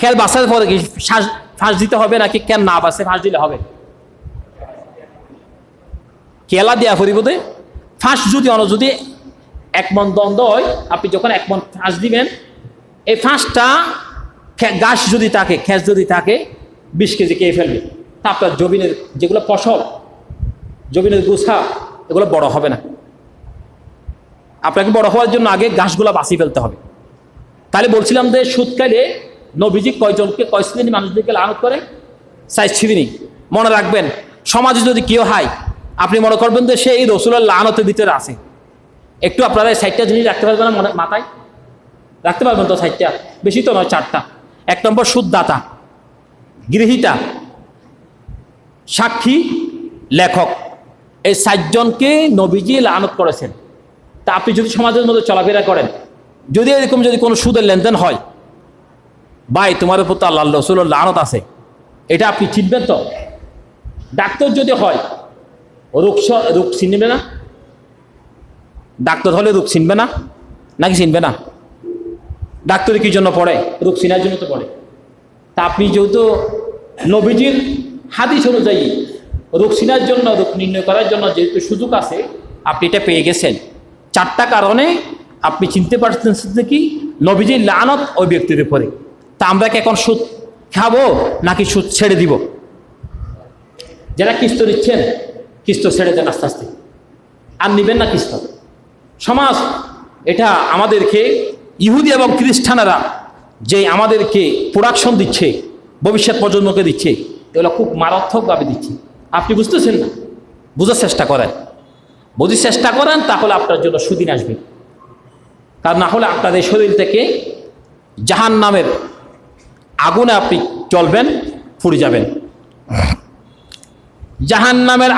খেল বাঁচার পরে কি ফাঁস দিতে হবে নাকি কেন না বাঁচে ফাঁস দিলে হবে? খেলা দেওয়া পরিবর্তে ফাঁস যদি অন, যদি এক মন দ্বন্দ্ব হয়, আপনি যখন এক মন ফাঁস দিবেন, এই ফাঁসটা গাছ যদি থাকে, খেস যদি থাকে, বিশ কেজি খেয়ে ফেলবে। তা আপনার জমিনের যেগুলো ফসল, জমিনের গুছা, এগুলো বড় হবে না। আপনাকে বড় হওয়ার জন্য আগে গাছগুলো বাঁচিয়ে ফেলতে হবে। তাহলে বলছিলাম যে সুদকালে নবীজি কয়জনকে, কয় শ্রেণি মানুষদেরকে লানত করে? সাইজ ছিদিনি মনে রাখবেন, সমাজে যদি কেউ হয়, আপনি মনে করবেন যে সে এই রসুলের লানতের ভিতরে আছে। একটু আপনারা এই সাইডটা জিনিস রাখতে পারবেন মনে মাথায়? রাখতে পারবেন তো সাইডটা বেশি তো নয়, চারটা। এক নম্বর সুদদাতা, গৃহীতা, সাক্ষী, লেখক। এই সাতজনকে নবীজি লানত করেছেন। তা আপনি যদি সমাজের মধ্যে চলাফেরা করেন, যদি এরকম যদি কোনো সুদের লেনদেন হয় ভাই, তোমার উপর তো আল্লাহ রসুলের লানত আছে। এটা আপনি চিনবেন তো? ডাক্তার যদি হয়, রোগ রোগ চিনবে না? ডাক্তার হলে রোগ চিনবে না? নাকি চিনবে না? ডাক্তারে কি জন্য পড়ে? রোগ চিনার জন্য তো পড়ে। তা আপনি যেহেতু নবীজির হাদিস অনুযায়ী রোগ চিনার জন্য, রোগ নির্ণয় করার জন্য যেহেতু সুযোগ আছে, আপনি এটা পেয়ে গেছেন। চারটা কারণে আপনি চিনতে পারছেন কি? নবীজির লানত ওই ব্যক্তির উপরে। তা আমরা কি এখন সুদ খাব নাকি সুদ ছেড়ে দিব? যারা কিস্ত নিচ্ছেন কিস্ত ছেড়ে দেন আস্তে আস্তে। আর নিবেন না কিস্ত। সমাজ, এটা আমাদেরকে, ইহুদি এবং খ্রিস্টানেরা যে আমাদেরকে প্রোডাকশন দিচ্ছে, ভবিষ্যৎ প্রজন্মকে দিচ্ছে, এগুলো খুব মারাত্মকভাবে দিচ্ছে। আপনি বুঝতেছেন না? বোঝার চেষ্টা করেন। বুঝির চেষ্টা করেন, তাহলে আপনার জন্য সুদিন আসবে। কারণ না হলে আপনাদের শরীর থেকে জাহান নামের আগুনে আপনি চলবেন ফুরে যাবেন। জাহান নামের